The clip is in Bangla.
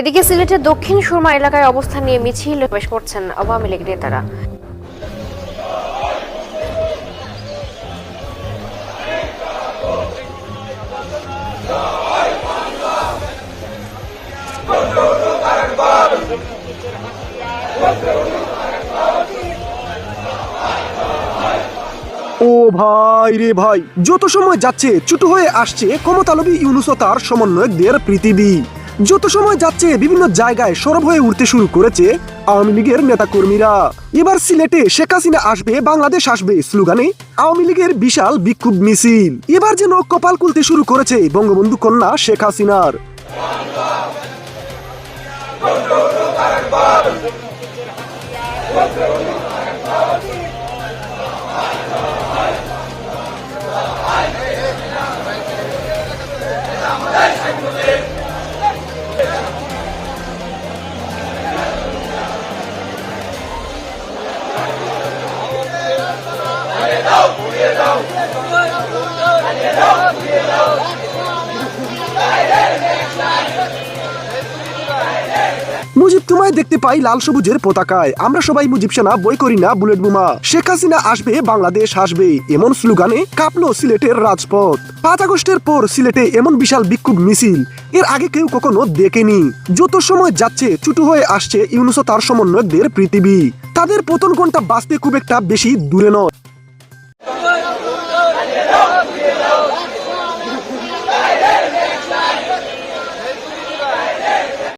এদিকে সিলেটের দক্ষিণ সুরমা এলাকায় অবস্থান নিয়ে মিছিল পেশ করছেন আওয়ামী লীগ নেতারা। ও ভাই রে ভাই, যত সময় যাচ্ছে, ছোট হয়ে আসছে ক্ষমতালবী ইউনুস তার সমন্বয়কদের পৃথিবী যত সময় যাচ্ছে, বিভিন্ন জায়গায় সরব হয়ে উঠতে শুরু করেছে আওয়ামী লীগের নেতাকর্মীরা। এবার সিলেটে শেখ হাসিনা আসবে, বাংলাদেশ আসবে স্লোগানে, আওয়ামী লীগের বিশাল বিক্ষোভ মিছিল। এবার যেন কপাল খুলতে শুরু করেছে বঙ্গবন্ধু কন্যা শেখ হাসিনার। মুজিব তোমায় দেখতে পাই লাল সবুজের পতাকায়। আমরা সবাই মুজিব সেনা, বই করি না বুলেট বোমা। শেখ হাসিনা আসবে, বাংলাদেশ আসবে এমন স্লোগানে কাঁপলো সিলেটের রাজপথ। পাঁচ আগস্টের পর সিলেটে এমন বিশাল বিক্ষোভ মিছিল। এর আগে কেউ কখনো দেখেনি। যত সময় যাচ্ছে, ছুটু হয়ে আসছে ইউনুসো তার সমন্বয়কদের পৃথিবী। তাদের পতন ঘণ্টা বাঁচতে খুব একটা বেশি দূরে নয়।